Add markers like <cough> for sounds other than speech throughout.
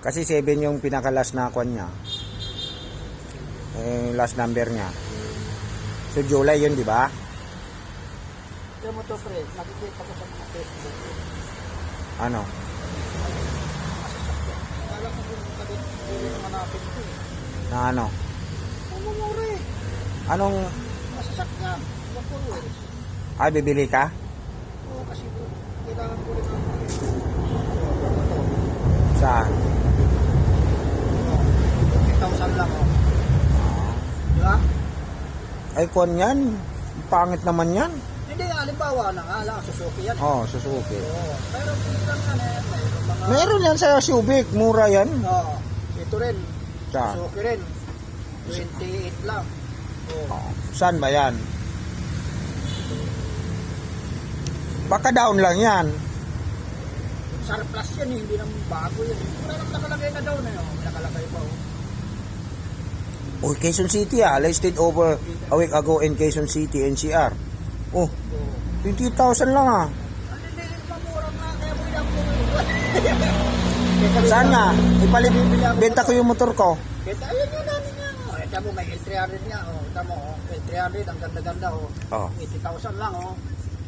Kasi 7 yung pinaka-last na kwan niya. Eh, last number niya. So, July yun, di ba? Kaya mo to, pre, nakikita ko sa mga Facebook. Ano? Alam ko kung naman natin ito eh. Na ano? Mamumura eh. Anong, Masasakyan. Ilang four wheels. ay, bibili ka? Oo, kasi kailangan ko rin ang Saan? 50,000 lang, oh. Di ba? Ay, kwan yan. Pangit naman yan. Hindi, halimbawa na nga lang, Suzuki yan. eh. Oh, Suzuki. Oo. Pero kung yan eh, mayroon mga... Meron yan sa Subic. Mura yan. Oo. Ito rin. Saan? Suzuki rin. 28 lang. Oo. Oh, saan ba yan? Baka down lang yan. Surplus yan eh, hindi naman bago yan. Wala naman nakalagay na daw na yun. Nakalagay pa oh. Oh, Quezon City ah. Listed over a week ago in Quezon City, NCR. Oh, Oo. 28,000 lang ah. Ano Saan nga? Ipalit, benta ko yung motor ko. Kita, ayun yun namin nga. Oh, ito mo, may L300 nga. Oh, ito mo, oh, L300, ang ganda-ganda. Oh. Oh. 80,000 lang, oh.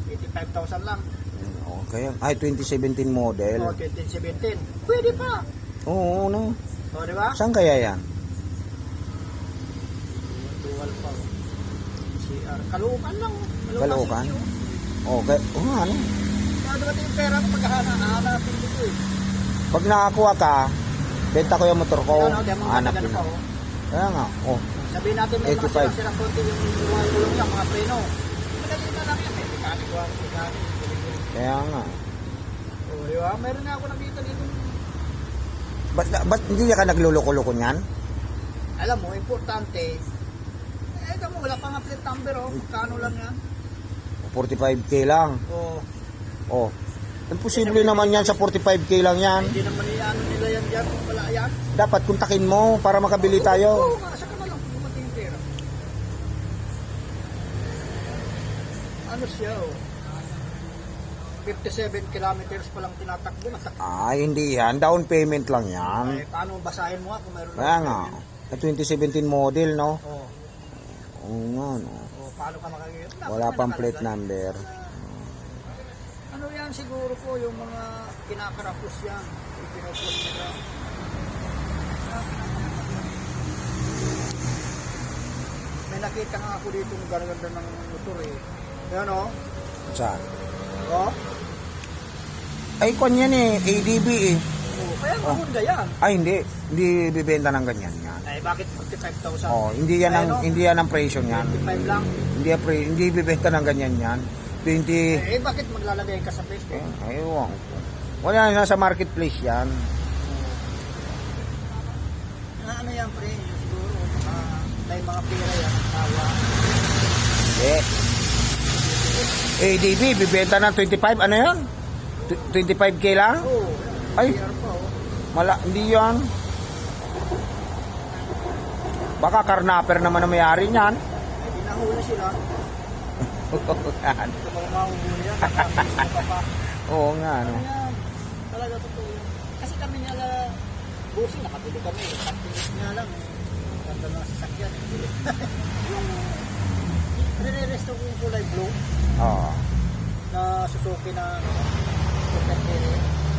85,000 lang. Okay. Ay, 2017 model. Oh, 2017. Pwede pa. Oo, no. Oh, di ba? Saan kaya yan? Dual pa. oh. CR. Kalukan lang. oh. Caloocan? City, Okay. Oo nga, no. oh. Kaya dumating yung pera ko paghahanapin dito eh. Pag nakakuha ka, benta ko yung motor ko. Ano, mo Hanap oh. Kaya nga. Oh, Sabihin natin may 85. mga sira-sirang konti yung mga gulong niya, mga preno. Madali na lang yan. May mechanic ko, mechanic. kaya nga. Oh, di ba? Meron nga ako nakita dito. Ba't, ba't hindi ka nagluloko-loko niyan? Alam mo, importante. Ito mo, wala pa nga plate number, oh. Magkano lang yan? 45k lang. Oh, Oh. Imposible naman yan sa 45k lang yan. hindi naman ano nila yan dyan kung wala yan. Dapat kontakin mo para makabili Oo, tayo. nga, saka na lang dumating yung pera. Ano siya, oh. 57 kilometers pa lang tinatakbo. Natak Ay, hindi yan. Down payment lang yan. eh, paano basahin mo nga kung meron Kaya nga. Sa 2017 model, no? Oh, Oo nga, no? oh, paano ka makakita? Dapat Wala pang plate nakalagay. number. Ano yan siguro po yung mga kinakarapos yan. Ipinupos nila. May nakita nga ako dito ng ganda ng motor eh. Yan o. Saan? Oh. Ay, kwan yan eh. ADB eh. Oh. Kaya nga Honda yan. Ay, hindi. Hindi bibenta ng ganyan yan. Ay bakit 45,000? Oh, hindi yan ang Ano? hindi yan ang presyo niyan. 25 lang. Hindi pre, hindi bibenta ng ganyan yan. 20 Eh bakit maglalagay ka sa Facebook? eh, aywan ko. Wala nasa marketplace yan. Na ano yan pre? Siguro uh, may mga pera yan. Sawa. Eh. ADB bibenta ng 25 ano yan? Tw- 25k lang? Oh. Ay. Mala, hindi yan. Baka karnaper naman ang mayari niyan. Dinahuli sila. <laughs> Pa pa. <laughs> Oo nga, no. Ano? Talaga totoo yan. Kasi kami nga la, busi, nakabili kami. Pagpilis nga lang. Ganda na sasakyan. <laughs> yung, nire-resto ko yung kulay blue Oo. na Suzuki na, Super Carry.